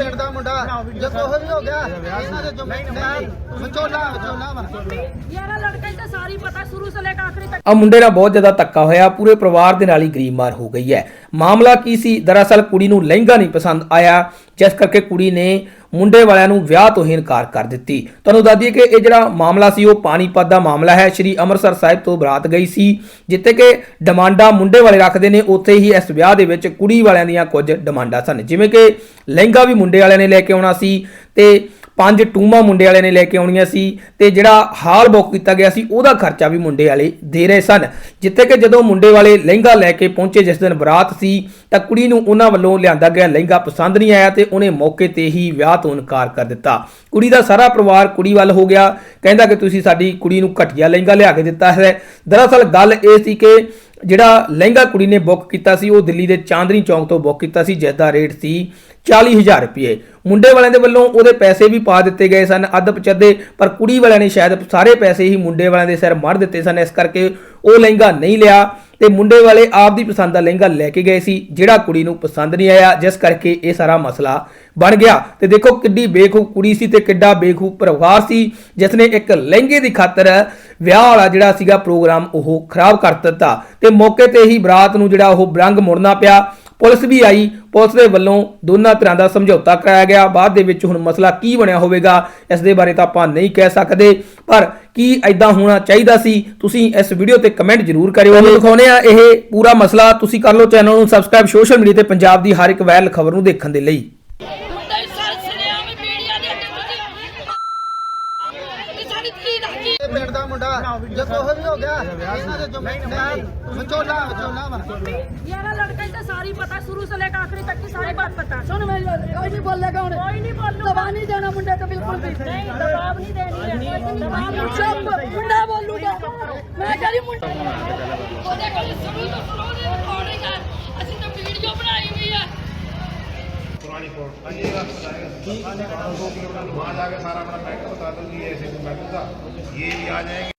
ਪਿੰਡ ਦਾ ਮੁੰਡਾ ਜੇ ਕੋਹ ਵੀ ਹੋ ਗਿਆ। ਇਹਨਾਂ ਦੇ ਜ਼ਿੰਮੇਵਾਰ ਵਿਚੋਲਾ ਵਿਚੋਲਾ ਵਾ। ਯਾਰਾ ਲੜਕਾ ਹੀ ਤਾਂ ਸਾਰੀ ਪਤਾ ਸ਼ੁਰੂ ਸੇ ਲੈ ਕੇ ਆਖਰੀ ਤੱਕ। ਆ ਮੁੰਡੇ ਨਾਲ ਬਹੁਤ ਜ਼ਿਆਦਾ ਧੱਕਾ ਹੋਇਆ ਪੂਰੇ ਪਰਿਵਾਰ ਦੇ ਨਾਲ ਹੀ ਗਰੀਬ ਮਾਰ ਹੋ ਗਈ ਹੈ। ਮਾਮਲਾ ਕੀ ਸੀ? ਦਰਅਸਲ ਕੁੜੀ ਨੂੰ ਲਹਿੰਗਾ ਨਹੀਂ ਪਸੰਦ ਆਇਆ ਜਿਸ ਕਰਕੇ ਕੁੜੀ ਨੇ ਮੁੰਡੇ ਵਾਲਿਆਂ ਨੂੰ ਵਿਆਹ ਤੋਂ ਹੀ ਇਨਕਾਰ ਕਰ ਦਿੱਤੀ। ਤੁਹਾਨੂੰ ਦੱਸ ਦਈਏ ਕਿ ਇਹ ਜਿਹੜਾ ਮਾਮਲਾ ਸੀ, ਉਹ ਪਾਣੀਪਤ ਦਾ ਮਾਮਲਾ ਹੈ। ਸ਼੍ਰੀ ਅੰਮ੍ਰਿਤਸਰ ਸਾਹਿਬ ਤੋਂ ਬਰਾਤ ਗਈ ਸੀ, ਜਿੱਥੇ ਕਿ ਡਿਮਾਂਡਾਂ ਮੁੰਡੇ ਵਾਲੇ ਰੱਖਦੇ ਨੇ, ਉੱਥੇ ਹੀ ਇਸ ਵਿਆਹ ਦੇ ਵਿੱਚ ਕੁੜੀ ਵਾਲਿਆਂ ਦੀਆਂ ਕੁਝ ਡਿਮਾਂਡਾਂ ਸਨ। ਜਿਵੇਂ ਕਿ ਲਹਿੰਗਾ ਵੀ ਮੁੰਡੇ ਵਾਲਿਆਂ ਨੇ ਲੈ ਕੇ ਆਉਣਾ ਸੀ ਤੇ ਪੰਜ ਟੂਮਾ ਮੁੰਡੇ ਵਾਲੇ ਨੇ ਲੈ ਕੇ ਆਉਣੀਆਂ ਸੀ ਤੇ ਜਿਹੜਾ ਹਾਲ ਬੁੱਕ ਕੀਤਾ ਗਿਆ ਸੀ ਉਹਦਾ ਖਰਚਾ ਵੀ ਮੁੰਡੇ ਵਾਲੇ ਦੇ ਰਹੇ ਸਨ। ਜਿੱਥੇ ਕਿ ਜਦੋਂ ਮੁੰਡੇ ਵਾਲੇ ਲਹਿੰਗਾ ਲੈ ਕੇ ਪਹੁੰਚੇ ਜਿਸ ਦਿਨ ਬਰਾਤ ਸੀ, ਤਾਂ ਕੁੜੀ ਨੂੰ ਉਹਨਾਂ ਵੱਲੋਂ ਲਿਆਂਦਾ ਗਿਆ ਲਹਿੰਗਾ ਪਸੰਦ ਨਹੀਂ ਆਇਆ ਤੇ ਉਹਨੇ ਮੌਕੇ ਤੇ ਹੀ ਵਿਆਹ ਤੋਂ ਇਨਕਾਰ ਕਰ ਦਿੱਤਾ। ਕੁੜੀ ਦਾ ਸਾਰਾ ਪਰਿਵਾਰ ਕੁੜੀ ਵੱਲ ਹੋ ਗਿਆ। ਕਹਿੰਦਾ ਕਿ ਤੁਸੀਂ ਸਾਡੀ ਕੁੜੀ ਨੂੰ ਘਟੀਆ ਲਹਿੰਗਾ ਲਿਆ ਕੇ ਦਿੱਤਾ ਹੈ। ਦਰਅਸਲ ਗੱਲ ਇਹ ਸੀ ਕਿ ਜਿਹੜਾ ਲਹਿੰਗਾ ਕੁੜੀ ਨੇ ਬੁੱਕ ਕੀਤਾ ਸੀ, ਉਹ ਦਿੱਲੀ ਦੇ ਚਾਂਦਨੀ ਚੌਂਕ ਤੋਂ ਬੁੱਕ ਕੀਤਾ ਸੀ ਜਿਸ ਦਾ ਰੇਟ ਸੀ 40000 ਰੁਪਏ। ਮੁੰਡੇ ਵਾਲਿਆਂ ਦੇ ਵੱਲੋਂ ਉਹਦੇ ਪੈਸੇ ਵੀ ਪਾ ਦਿੱਤੇ ਗਏ ਸਨ, ਅੱਧ ਪਚੱਦੇ, ਪਰ ਕੁੜੀ ਵਾਲਿਆਂ ਨੇ ਸ਼ਾਇਦ ਸਾਰੇ ਪੈਸੇ ਹੀ ਮੁੰਡੇ ਵਾਲਿਆਂ ਦੇ ਸਿਰ ਮੜ ਦਿੱਤੇ ਸਨ। ਇਸ ਕਰਕੇ ਉਹ ਲਹਿੰਗਾ ਨਹੀਂ ਲਿਆ। ਤੇ ਮੁੰਡੇ ਵਾਲੇ ਆਪ ਦੀ ਪਸੰਦ ਦਾ ਲਹਿੰਗਾ ਲੈ ਕੇ ਗਏ ਸੀ, ਜਿਹੜਾ ਕੁੜੀ ਨੂੰ ਪਸੰਦ ਨਹੀਂ ਆਇਆ, ਜਿਸ ਕਰਕੇ ਇਹ ਸਾਰਾ ਮਸਲਾ ਬਣ ਗਿਆ। ਤੇ ਦੇਖੋ ਕਿੱਡੀ ਬੇਖੂਬ ਕੁੜੀ ਸੀ ਤੇ ਕਿੱਡਾ ਬੇਖੂਬ ਪਰਿਵਾਰ ਸੀ ਜਿਸ ਨੇ ਇੱਕ ਲਹਿੰਗੇ ਦੀ ਖਾਤਰ ਵਿਆਹ ਵਾਲਾ ਜਿਹੜਾ ਸੀਗਾ ਪ੍ਰੋਗਰਾਮ ਉਹ ਖਰਾਬ ਕਰ ਦਿੱਤਾ। ਤੇ ਮੌਕੇ ਤੇ ਹੀ ਬਰਾਤ ਨੂੰ ਜਿਹੜਾ ਉਹ ਬਰੰਗ ਮੁੜਨਾ ਪਿਆ। ਪੁਲਿਸ ਵੀ ਆਈ। ਪੁਲਿਸ ਦੇ ਵੱਲੋਂ ਦੋਨਾਂ ਤਰ੍ਹਾਂ ਦਾ ਸਮਝੌਤਾ ਕਰਾਇਆ ਗਿਆ। ਬਾਅਦ ਦੇ ਵਿੱਚ ਹੁਣ ਮਸਲਾ ਕੀ ਬਣਿਆ ਹੋਵੇਗਾ ਇਸ ਦੇ ਬਾਰੇ ਤਾਂ ਆਪਾਂ ਨਹੀਂ ਕਹਿ ਸਕਦੇ। ਪਰ ਕੀ ਐਦਾਂ ਹੋਣਾ ਚਾਹੀਦਾ ਸੀ ਤੁਸੀਂ ਇਸ ਵੀਡੀਓ ਤੇ ਕਮੈਂਟ ਜ਼ਰੂਰ ਕਰਿਓ। ਤੁਹਾਨੂੰ ਦਿਖਾਉਨੇ ਆ ਇਹ ਪੂਰਾ ਮਸਲਾ। ਤੁਸੀਂ ਕਰ ਲਓ ਚੈਨਲ ਨੂੰ ਸਬਸਕ੍ਰਾਈਬ ਸੋਸ਼ਲ ਮੀਡੀਆ ਤੇ ਪੰਜਾਬ ਦੀ ਹਰ ਇੱਕ ਵਾਇਰਲ ਖਬਰ ਨੂੰ ਦੇਖਣ ਦੇ ਲਈ ਮੁੰਡਾ ਹੀ ਸਾਲ ਸੁਣਿਆ ਮੈਂ ਮੀਡੀਆ ਦੇ ਅੱਗੇ ਤੁਸੀਂ ਸਾਡੀ ਧੀ ਦਾ ਕੀ ਇਹ ਪਿੰਡ ਦਾ ਮੁੰਡਾ ਜੇ ਕੋਹ ਵੀ ਹੋ ਗਿਆ ਇਹਨਾਂ ਦੇ ਜ਼ਿੰਮੇਵਾਰ ਵਿਚੋਲਾ ਵਿਚੋਲਾ ਵਾ ਯਾਰਾ ਲੜਕਾ ਹੀ ਤਾਂ ਸਾਰੀ ਪਤਾ ਸ਼ੁਰੂ ਸੇ ਲੈ ਕੇ ਆਖਰੀ ਤੱਕ की सारी बात पता सुन मेरी बात कोई नहीं बोलेगा उन्हें कोई नहीं बोल दबा नहीं देना मुंडे को बिल्कुल भी नहीं दबाव नहीं देनी है दबाव नहीं चुप मुंडा बोलूंगा मैं कह रही मुंडा ਉਹਦੇ ਕੋਲ ਸੁਣੋ ਤਾਂ ਸੁਣੋ ਦੀ ਰਿਕਾਰਡਿੰਗ ਹੈ ਅਸੀਂ ਤਾਂ ਵੀਡੀਓ ਬਣਾਈ ਹੋਈ ਹੈ पुरानी कोर्ट हाँ ये रास्ता जाएगा दो किलोमीटर वहाँ जाके सारा अपना पैक बता दो कि ये ऐसे बैठूंगा ये भी आ जाएंगे